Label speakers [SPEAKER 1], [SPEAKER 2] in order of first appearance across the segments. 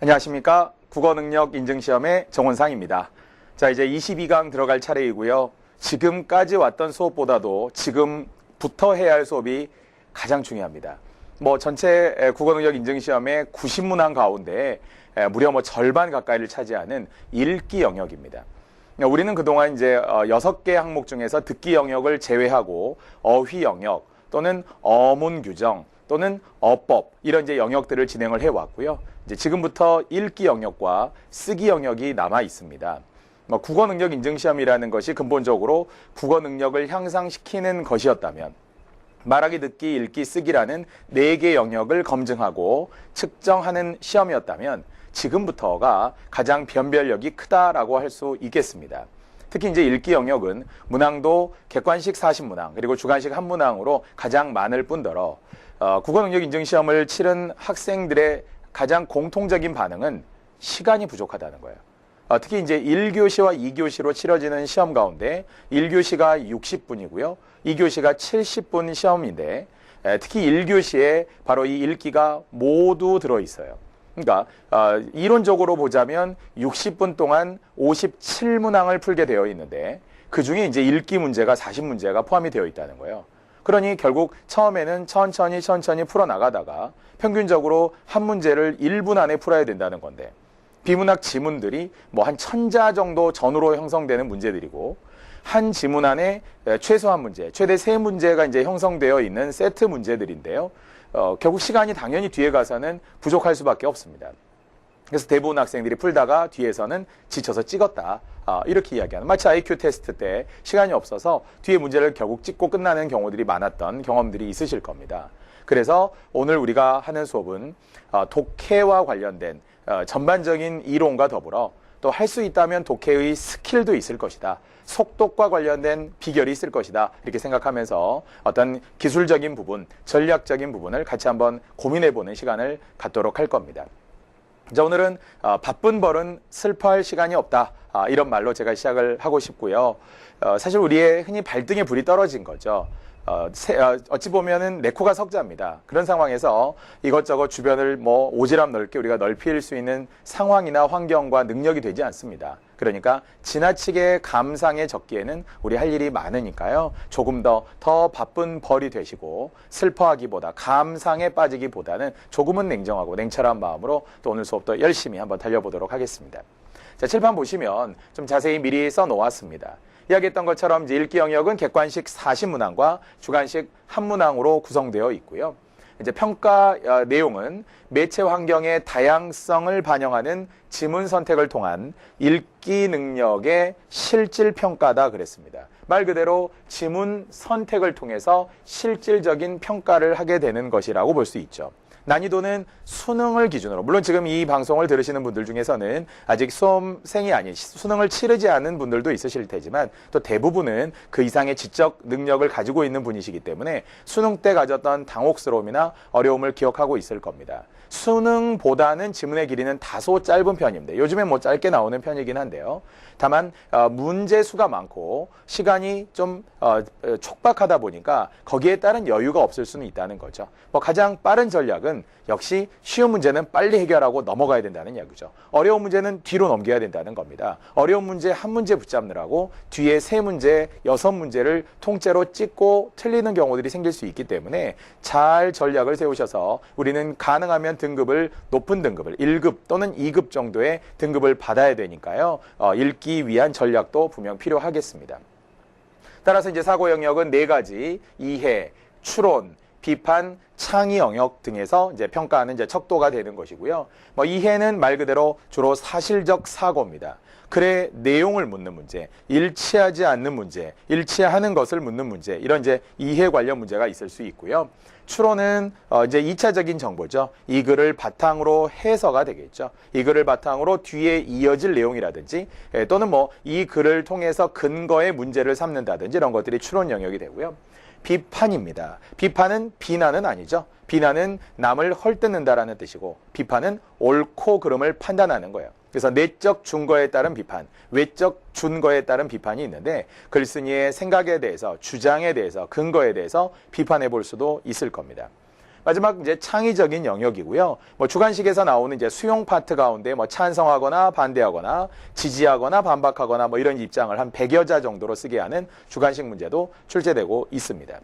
[SPEAKER 1] 안녕하십니까. 국어 능력 인증 시험의 정원상입니다. 자, 이제 22강 들어갈 차례이고요. 지금까지 왔던 수업보다도 지금부터 해야 할 수업이 가장 중요합니다. 뭐 전체 에, 국어 능력 인증 시험의 90문항 가운데 에, 무려 뭐 절반 가까이를 차지하는 읽기 영역입니다. 우리는 그동안 이제 어, 6개 항목 중에서 듣기 영역을 제외하고 어휘 영역 또는 어문 규정 또는 어법 이런 이제 영역들을 진행을 해 왔고요. 지금부터 읽기 영역과 쓰기 영역이 남아 있습니다. 뭐 국어 능력 인증 시험이라는 것이 근본적으로 국어 능력을 향상시키는 것이었다면 말하기, 듣기, 읽기, 쓰기라는 네 개 영역을 검증하고 측정하는 시험이었다면 지금부터가 가장 변별력이 크다라고 할 수 있겠습니다. 특히 이제 읽기 영역은 문항도 객관식 40문항 그리고 주관식 한 문항으로 가장 많을 뿐더러 어, 국어 능력 인증 시험을 치른 학생들의 가장 공통적인 반응은 시간이 부족하다는 거예요. 어, 특히 이제 1교시와 2교시로 치러지는 시험 가운데 1교시가 60분이고요. 2교시가 70분 시험인데 에, 특히 1교시에 바로 이 읽기가 모두 들어 있어요. 그러니까 어, 이론적으로 보자면 60분 동안 57문항을 풀게 되어 있는데 그 중에 이제 읽기 문제가 40문제가 포함이 되어 있다는 거예요. 그러니 결국 처음에는 천천히 천천히 풀어 나가다가 평균적으로 한 문제를 1분 안에 풀어야 된다는 건데 비문학 지문들이 뭐 한 천자 정도 전후로 형성되는 문제들이고 한 지문 안에 최소 한 문제, 최대 세 문제가 이제 형성되어 있는 세트 문제들인데요. 어, 결국 시간이 당연히 뒤에 가서는 부족할 수밖에 없습니다. 그래서 대부분 학생들이 풀다가 뒤에서는 지쳐서 찍었다. 아, 이렇게 이야기하는. 마치 IQ 테스트 때 시간이 없어서 뒤에 문제를 결국 찍고 끝나는 경우들이 많았던 경험들이 있으실 겁니다. 그래서 오늘 우리가 하는 수업은 어, 독해와 관련된 어, 전반적인 이론과 더불어 또 할 수 있다면 독해의 스킬도 있을 것이다. 속독과 관련된 비결이 있을 것이다. 이렇게 생각하면서 어떤 기술적인 부분, 전략적인 부분을 같이 한번 고민해 보는 시간을 갖도록 할 겁니다. 자, 오늘은 어, 바쁜 벌은 슬퍼할 시간이 없다. 아, 이런 말로 제가 시작을 하고 싶고요. 어, 사실 우리의 흔히 발등에 불이 떨어진 거죠. 어, 세, 어, 어찌 보면은 내 코가 석자입니다. 그런 상황에서 이것저것 주변을 뭐 오지랖 넓게 우리가 넓힐 수 있는 상황이나 환경과 능력이 되지 않습니다. 그러니까 지나치게 감상에 적기에는 우리 할 일이 많으니까요. 조금 더, 더 바쁜 벌이 되시고 슬퍼하기보다 감상에 빠지기보다는 조금은 냉정하고 냉철한 마음으로 또 오늘 수업도 열심히 한번 달려보도록 하겠습니다. 자, 칠판 보시면 좀 자세히 미리 써 놓았습니다. 이야기했던 것처럼 이제 읽기 영역은 객관식 40문항과 주관식 한문항으로 구성되어 있고요. 이제 평가 어, 내용은 매체 환경의 다양성을 반영하는 지문 선택을 통한 읽기 능력의 실질 평가다 그랬습니다. 말 그대로 지문 선택을 통해서 실질적인 평가를 하게 되는 것이라고 볼 수 있죠. 난이도는 수능을 기준으로 물론 지금 이 방송을 들으시는 분들 중에서는 아직 수험생이 아닌 수능을 치르지 않은 분들도 있으실 테지만 또 대부분은 그 이상의 지적 능력을 가지고 있는 분이시기 때문에 수능 때 가졌던 당혹스러움이나 어려움을 기억하고 있을 겁니다. 수능보다는 지문의 길이는 다소 짧은 편입니다. 요즘에 뭐 짧게 나오는 편이긴 한데요. 다만 어, 문제 수가 많고 시간이 좀 어, 촉박하다 보니까 거기에 따른 여유가 없을 수는 있다는 거죠. 뭐 가장 빠른 전략 은 역시 쉬운 문제는 빨리 해결하고 넘어가야 된다는 이야기죠. 어려운 문제는 뒤로 넘겨야 된다는 겁니다. 어려운 문제 한 문제 붙잡느라고 뒤에 세 문제, 여섯 문제를 통째로 찍고 틀리는 경우들이 생길 수 있기 때문에 잘 전략을 세우셔서 우리는 가능하면 등급을 높은 등급을 1급 또는 2급 정도의 등급을 받아야 되니까요. 어, 읽기 위한 전략도 분명 필요하겠습니다. 따라서 이제 사고 영역은 네 가지 이해, 추론, 비판, 창의 영역 등에서 이제 평가하는 이제 척도가 되는 것이고요. 뭐 이해는 말 그대로 주로 사실적 사고입니다. 글의 내용을 묻는 문제, 일치하지 않는 문제, 일치하는 것을 묻는 문제, 이런 이제 이해 관련 문제가 있을 수 있고요. 추론은 어 이제 2차적인 정보죠. 이 글을 바탕으로 해서가 되겠죠. 이 글을 바탕으로 뒤에 이어질 내용이라든지 예, 또는 뭐 이 글을 통해서 근거의 문제를 삼는다든지 이런 것들이 추론 영역이 되고요. 비판입니다. 비판은 비난은 아니죠. 비난은 남을 헐뜯는다라는 뜻이고 비판은 옳고 그름을 판단하는 거예요. 그래서 내적 준거에 따른 비판, 외적 준거에 따른 비판이 있는데 글쓴이의 생각에 대해서, 주장에 대해서, 근거에 대해서 비판해 볼 수도 있을 겁니다. 마지막 이제 창의적인 영역이고요. 뭐 주관식에서 나오는 이제 수용 파트 가운데 뭐 찬성하거나 반대하거나 지지하거나 반박하거나 뭐 이런 입장을 한 100여 자 정도로 쓰게 하는 주관식 문제도 출제되고 있습니다.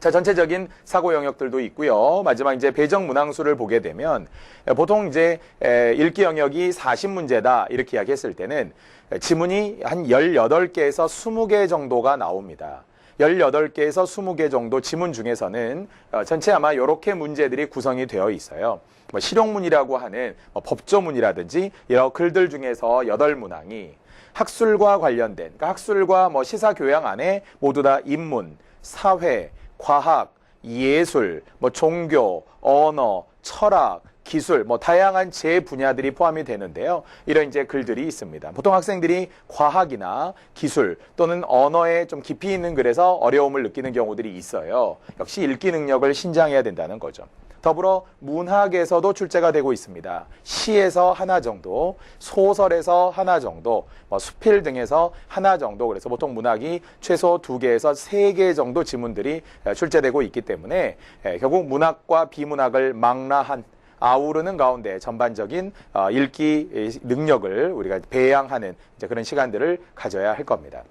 [SPEAKER 1] 자, 전체적인 사고 영역들도 있고요. 마지막 이제 배정 문항수를 보게 되면 보통 이제 에, 읽기 영역이 40문제다 이렇게 이야기했을 때는 지문이 한 18개에서 20개 정도가 나옵니다. 18개에서 20개 정도 지문 중에서는 어, 전체 아마 이렇게 문제들이 구성이 되어 있어요. 뭐 실용문이라고 하는 뭐 법조문이라든지 여러 글들 중에서 8문항이 학술과 관련된 그러니까 학술과 뭐 시사 교양 안에 모두 다 인문, 사회, 과학, 예술, 뭐 종교, 언어, 철학, 기술, 뭐 다양한 제 분야들이 포함이 되는데요. 이런 이제 글들이 있습니다. 보통 학생들이 과학이나 기술 또는 언어에 좀 깊이 있는 글에서 어려움을 느끼는 경우들이 있어요. 역시 읽기 능력을 신장해야 된다는 거죠. 더불어 문학에서도 출제가 되고 있습니다. 시에서 하나 정도, 소설에서 하나 정도, 뭐 수필 등에서 하나 정도. 그래서 보통 문학이 최소 두 개에서 세 개 정도 지문들이 출제되고 있기 때문에 에, 결국 문학과 비문학을 망라한 아우르는 가운데 전반적인 어, 읽기 능력을 우리가 배양하는 그런 시간들을 가져야 할 겁니다.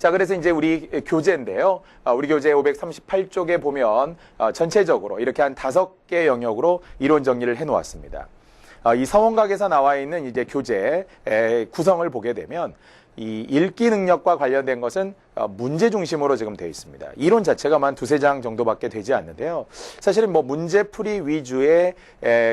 [SPEAKER 1] 자, 그래서 이제 우리 교재인데요. 어, 우리 교재 538쪽에 보면 어, 전체적으로 이렇게 한 다섯 개 영역으로 이론 정리를 해 놓았습니다. 어, 이 서원각에서 나와 있는 이제 교재 구성을 보게 되면 이 읽기 능력과 관련된 것은 문제 중심으로 지금 되어 있습니다. 이론 자체가만 두세 장 정도밖에 되지 않는데요. 사실은 뭐 문제풀이 위주의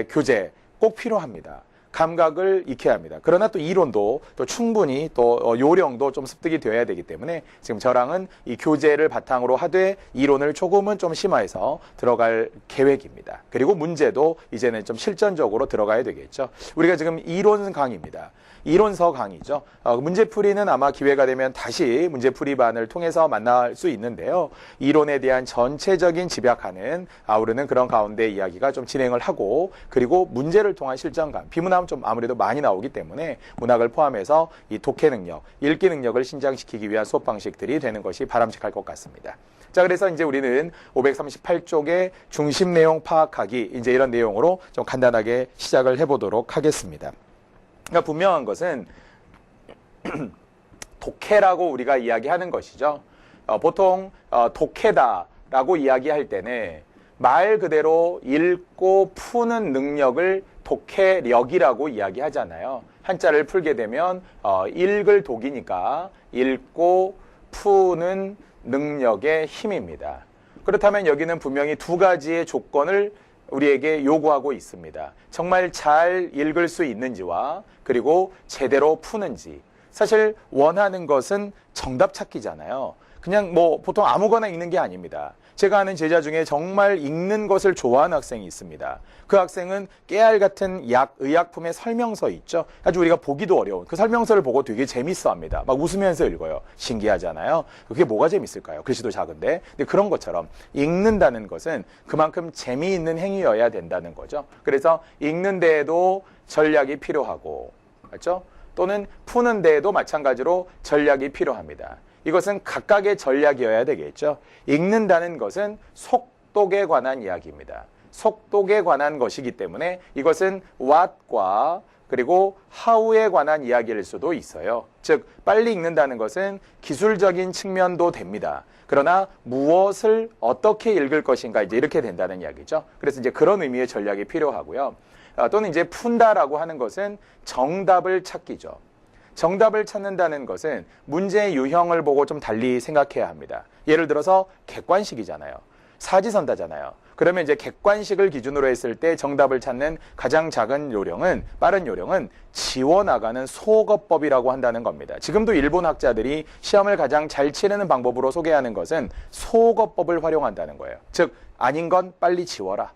[SPEAKER 1] 교재 꼭 필요합니다. 감각을 익혀야 합니다. 그러나 또 이론도 또 충분히 또 어, 요령도 좀 습득이 되어야 되기 때문에 지금 저랑은 이 교재를 바탕으로 하되 이론을 조금은 좀 심화해서 들어갈 계획입니다. 그리고 문제도 이제는 좀 실전적으로 들어가야 되겠죠. 우리가 지금 이론 강의입니다. 이론서 강의죠. 어, 문제풀이는 아마 기회가 되면 다시 문제풀이반을 통해서 만날 수 있는데요. 이론에 대한 전체적인 집약하는 아우르는 그런 가운데 이야기가 좀 진행을 하고 그리고 문제를 통한 실전감, 비문 하면 좀 아무래도 많이 나오기 때문에 문학을 포함해서 이 독해 능력, 읽기 능력을 신장시키기 위한 수업 방식들이 되는 것이 바람직할 것 같습니다. 자, 그래서 이제 우리는 538쪽의 중심 내용 파악하기, 이제 이런 내용으로 좀 간단하게 시작을 해보도록 하겠습니다. 그러니까 분명한 것은 독해라고 우리가 이야기하는 것이죠. 어, 보통 어, 독해다라고 이야기할 때는 말 그대로 읽고 푸는 능력을 독해력이라고 이야기하잖아요. 한자를 풀게 되면 어, 읽을 독이니까 읽고 푸는 능력의 힘입니다. 그렇다면 여기는 분명히 두 가지의 조건을 우리에게 요구하고 있습니다. 정말 잘 읽을 수 있는지와 그리고 제대로 푸는지. 사실 원하는 것은 정답 찾기잖아요. 그냥 뭐 보통 아무거나 읽는 게 아닙니다. 제가 아는 제자 중에 정말 읽는 것을 좋아하는 학생이 있습니다. 그 학생은 깨알 같은 약, 의약품의 설명서 있죠. 아주 우리가 보기도 어려운 그 설명서를 보고 되게 재밌어 합니다. 막 웃으면서 읽어요. 신기하잖아요. 그게 뭐가 재밌을까요? 글씨도 작은데. 근데 그런 것처럼 읽는다는 것은 그만큼 재미있는 행위여야 된다는 거죠. 그래서 읽는 데에도 전략이 필요하고, 맞죠? 또는 푸는 데에도 마찬가지로 전략이 필요합니다. 이것은 각각의 전략이어야 되겠죠. 읽는다는 것은 속독에 관한 이야기입니다. 속독에 관한 것이기 때문에 이것은 what과 그리고 how에 관한 이야기일 수도 있어요. 즉, 빨리 읽는다는 것은 기술적인 측면도 됩니다. 그러나 무엇을 어떻게 읽을 것인가 이제 이렇게 된다는 이야기죠. 그래서 이제 그런 의미의 전략이 필요하고요. 아, 또는 이제 푼다라고 하는 것은 정답을 찾기죠. 정답을 찾는다는 것은 문제의 유형을 보고 좀 달리 생각해야 합니다. 예를 들어서 객관식이잖아요. 사지선다잖아요. 그러면 이제 객관식을 기준으로 했을 때 정답을 찾는 가장 작은 요령은 빠른 요령은 지워나가는 소거법이라고 한다는 겁니다. 지금도 일본 학자들이 시험을 가장 잘 치르는 방법으로 소개하는 것은 소거법을 활용한다는 거예요. 즉 아닌 건 빨리 지워라.